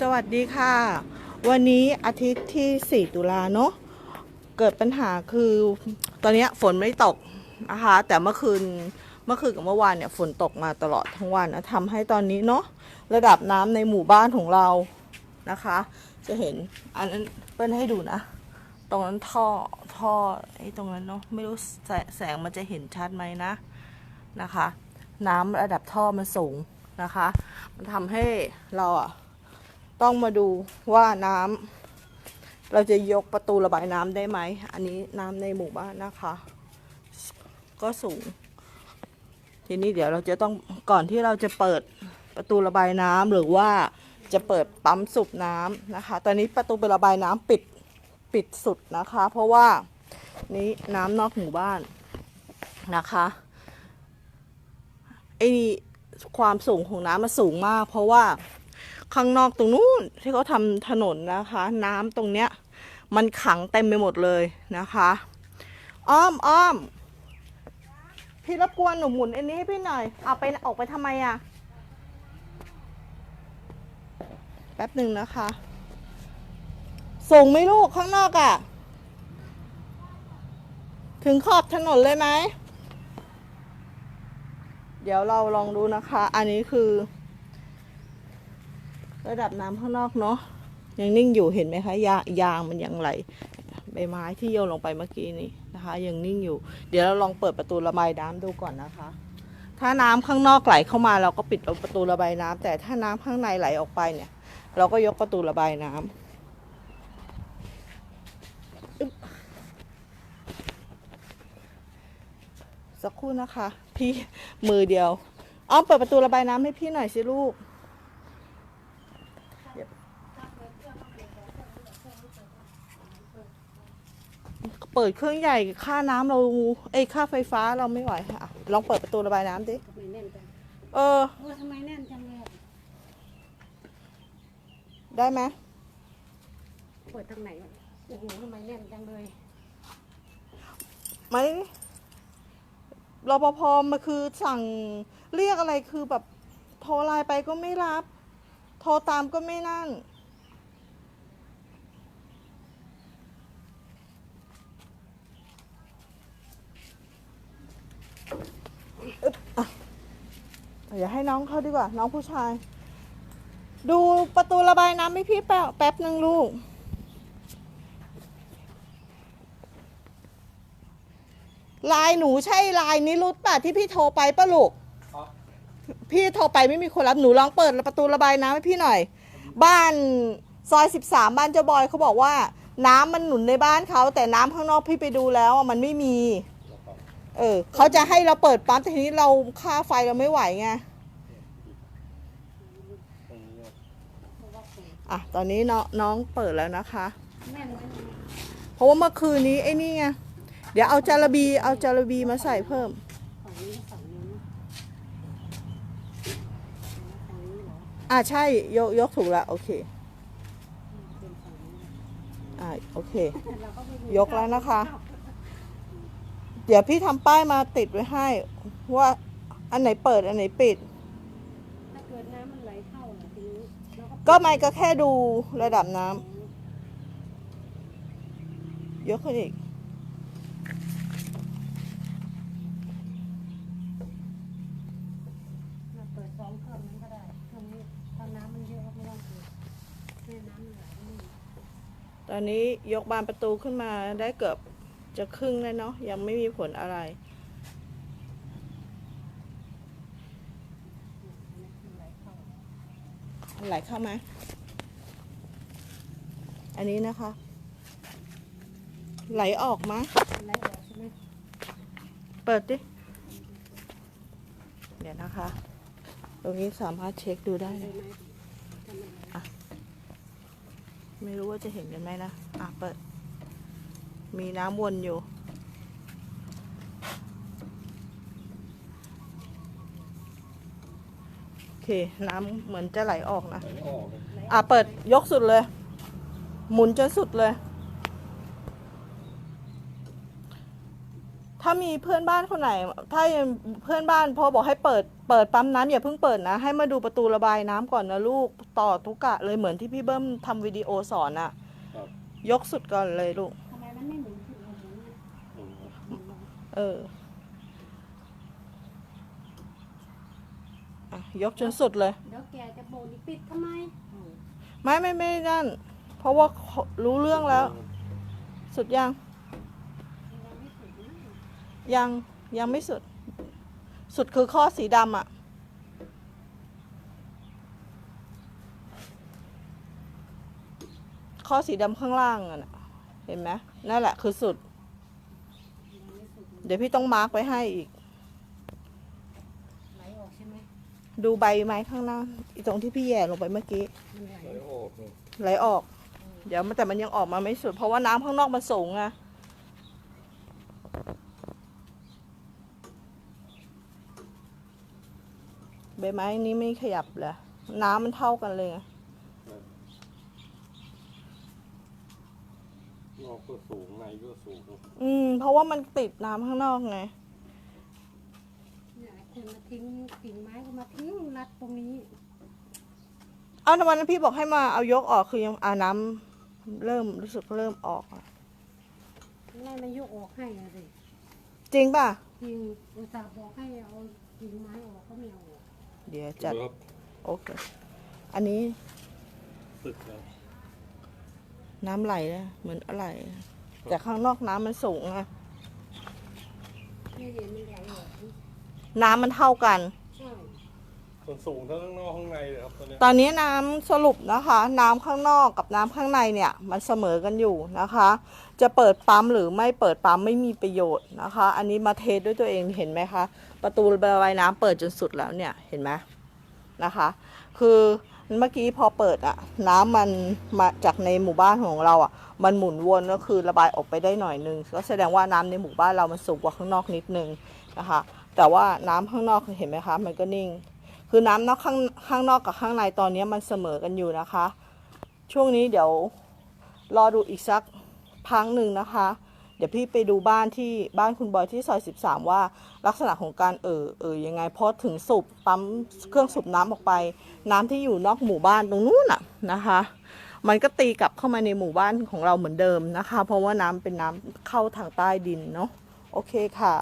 สวัสดีค่ะ วันนี้อาทิตย์ที่ 4 ตุลาเนาะเกิดปัญหาคือตอนนี้ฝนไม่ตกนะคะแต่เมื่อคืนเมื่อคืนกับเมื่อวานเนี่ยฝนตกมาตลอดทั้งวันนะทำให้ตอนนี้เนาะระดับน้ำในหมู่บ้านของเรานะคะ จะเห็นอันนั้นเปิ้ลให้ดูนะ ตรงนั้นท่อท่อไอ้ตรงนั้นเนาะไม่รู้แสแสงมันจะเห็นชัดไหมนะนะคะ น้ำระดับท่อมันสูงนะคะ มันทำให้เราอะ ต้องมาดูว่าน้ำเราจะยกประตูระบายน้ำได้ไหม อันนี้น้ำในหมู่บ้านนะคะ ก็สูง ทีนี้เดี๋ยวเราจะต้องก่อนที่เราจะเปิดประตูระบายน้ำหรือว่าจะเปิดปั๊มสูบน้ำนะคะ ตอนนี้ประตูระบายน้ำปิดปิดสุดนะคะ เพราะว่านี้น้ำนอกหมู่บ้านนะคะไอ้ความสูงของน้ำมันสูงมาก เพราะว่า ข้างนอกตรงนู้นที่เขาทำถนนนะคะ น้ำตรงเนี้ย มันขังเต็มไปหมดเลยนะคะ อ้อมอ้อมพี่รบกวนหนูหมุนอันนี้ให้พี่หน่อยเอาไปออกไปทำไมอะแป๊บหนึ่งนะคะ ส่งไหม่ลูกข้างนอกอะถึงขอบถนนเลยไหม เดี๋ยวเราลองดูนะคะ อันนี้คือ ระดับน้ำข้างนอกเนาะยังนิ่งอยู่เห็นไหมคะยายางมันยังไหลใบไม้ที่โยนลงไปเมื่อกี้นี้นะคะ ยังนิ่งอยู่ เดี๋ยวเราลองเปิดประตูระบายน้ำดูก่อนนะคะ ถ้าน้ำข้างนอกไหลเข้ามาเราก็ปิดประตูระบายน้ำแต่ถ้าน้ำข้างในไหลออกไปเนี่ย เราก็ยกประตูระบายน้ำอึ๊บสักครู่นะคะ พี่มือเดียวอ้อมเปิดประตูระบายน้ำให้พี่หน่อยสิลูก เปิดเครื่องใหญ่ค่าน้ำเราเอ้ยค่าไฟฟ้าเราไม่ไหวค่ะลองเปิดประตูระบายน้ำดิทำไมแน่นจังเออเออทำไมแน่นจังเลยอะได้ไหมเปิดทางไหนวะโอ้โหทำไมแน่นจังเลยไหมรปภมาคือสั่งเรียกอะไรคือแบบโทรไลน์ไปก็ไม่รับ โทรตามก็ไม่นั่น อึ๊บอะอย่าให้น้องเขาดีกว่า น้องผู้ชาย ดูประตูระบายน้ำให้พี่แป๊บแป๊บหนึ่งลูก ลายหนูใช่ลายนิรุตป่ะที่พี่โทรไปป่ะลูก พี่โทรไปไม่มีคนรับหนูลองเปิดประตูระบายน้ำให้พี่หน่อย บ้านซอยสิบสามบ้านเจ้าบอยเขาบอกว่า น้ำมันหนุนในบ้านเขาแต่น้ำข้างนอกพี่ไปดูแล้วมันไม่มี เออเขาจะให้เราเปิดปั๊มแต่ทีนี้เราค่าไฟเราไม่ไหวไงอะตอนนี้น้องน้องเปิดแล้วนะคะ เพราะว่าเมื่อคืนนี้ไอ้นี่ไงเดี๋ยวเอาจาระบีเอาจาระบีมาใส่เพิ่มฝั่ะฝั่งนี้เหรออ่าใช่ยกยกถูกแล้วโอเคอ่าโอเค ยกแล้วนะคะ เดี๋ยวพี่ทำป้ายมาติดไว้ให้ ว่าอันไหนเปิดอันไหนปิด ถ้าเกิดน้ำมันไหลเข้าล่ะทีนี้เราก็ก็ไม่ก็แค่ดูระดับน้ำยกขึ้นอีกเราเปิดสองเครื่องนั้นก็ได้เครื่องนี้ถ้าน้ำมันเยอะก็ไม่ต้องเปิดแม่น้ำมันไหลไม่มีตอนนี้ยกบานประตูขึ้นมาได้เกือบ จะครึ่งแล้วเนาะยังไม่มีผลอะไรมันไหลเข้าไหลเข้าไหมอันนี้นะคะ ไหลออกมะมันไหลออกใช่ไหมเปิดดิ เดี๋ยวนะคะ ตรงนี้สามารถเช็คดูได้ได้เลยไหมถ้ามันไหลไม่รู้ว่าจะเห็นกันไหมนะ อะ เปิด มีน้ำวนอยู่ โอเค น้ำเหมือนจะไหลออกนะ อะ เปิดยกสุดเลย หมุนจนสุดเลย ถ้ามีเพื่อนบ้านคนไหน ถ้าเพื่อนบ้านพอบอกให้เปิด เปิดปั๊มน้ำอย่าเพิ่งเปิดนะ ให้มาดูประตูระบายน้ำก่อนนะลูก ต่อทุกกะเลยเหมือนที่พี่เบิ้มทำวิดีโอสอนอะครับยกสุดก่อนเลยลูก ทำไมมันไม่หมุนขึ้นมาหมุนเนี่ยอืมหมุนลงเอออะยกจนสุดเลย เดี๋ยวแกจะโบนอีกปิดทำไมอืมไม่ไม่ไม่นั่น เพราะว่ารู้เรื่องแล้ว สุดยังยังไม่สุดนะยังยังไม่สุด สุดคือข้อสีดำอะข้อสีดำข้างล่างอะน่ะ เห็นไหมนั่นแหละคือสุดยังไม่สุด เดี๋ยวพี่ต้องมาร์กไว้ให้อีก ไหลออกใช่ไหมดูใบไม้ข้างหน้าอีตรงที่พี่แย่ลงไปเมื่อกี้ มันไหลไหลออกเลยไหลออก เดี๋ยวมันแต่มันยังออกมาไม่สุด เพราะว่าน้ำข้างนอกมันสูงอะใบไม้นี้ไม่ขยับเลยน้ำมันเท่ากันเลยไง นอกก็สูงในก็สูงอืม เพราะว่ามันติดน้ำข้างนอกไง เนี่ยคนมาทิ้งกิ่งไม้ก็มาทิ้งรัดตรงนี้ เอาแต่วันนั้นพี่บอกให้มาเอายกออกคือยังอาน้ำเริ่มรู้สึกเริ่มออกอะไม่มายกออกให้อะสิจริงป่ะ จริงอุตส่าห์บอกให้เอากิ่งไม้ออกก็ไม่เอาออกเดี๋ยวจัด ครับโอเค อันนี้สึกแล้ว น้ำไหลนะเหมือนอะไรแต่ข้างนอกน้ำมันสูงไงนี่เห็นมันไหลออกนี่น้ำมันเท่ากันใช่ส่วนสูงทั้งข้างนอกข้างในเลยครับตอนเนี้ยตอนนี้น้ำสรุปนะคะ น้ำข้างนอกกับน้ำข้างในเนี่ย มันเสมอกันอยู่นะคะ จะเปิดปั๊มหรือไม่เปิดปั๊มไม่มีประโยชน์นะคะ อันนี้มาเทสด้วยตัวเองเห็นไหมคะ ประตูระบายน้ำเปิดจนสุดแล้วเนี่ยเห็นไหมนะคะ คือ เมื่อกี้พอเปิดอะน้ำมันมาจากในหมู่บ้านของเราอะมันหมุนวนก็คือระบายออกไปได้หน่อยนึงก็แสดงว่าน้ำในหมู่บ้านเรามันสูงกว่าข้างนอกนิดนึงนะคะ แต่ว่าน้ำข้างนอกเห็นไหมคะ มันก็นิ่ง คือน้ำนอกข้างข้างนอกกับข้างในตอนนี้มันเสมอกันอยู่นะคะ ช่วงนี้เดี๋ยวรอดูอีกสักพังหนึ่งนะคะ เดี๋ยวพี่ไปดูบ้านที่บ้านคุณบอยที่ซอย 13 ว่าลักษณะของการเอ่อเอ่อยังไงเพราะถึงสูบปั๊มเครื่องสูบน้ำออกไป น้ำที่อยู่นอกหมู่บ้านตรงนู้นน่ะนะคะ มันก็ตีกลับเข้ามาในหมู่บ้านของเราเหมือนเดิมนะคะ เพราะว่าน้ำเป็นน้ำเข้าทางใต้ดินเนาะโอเคค่ะ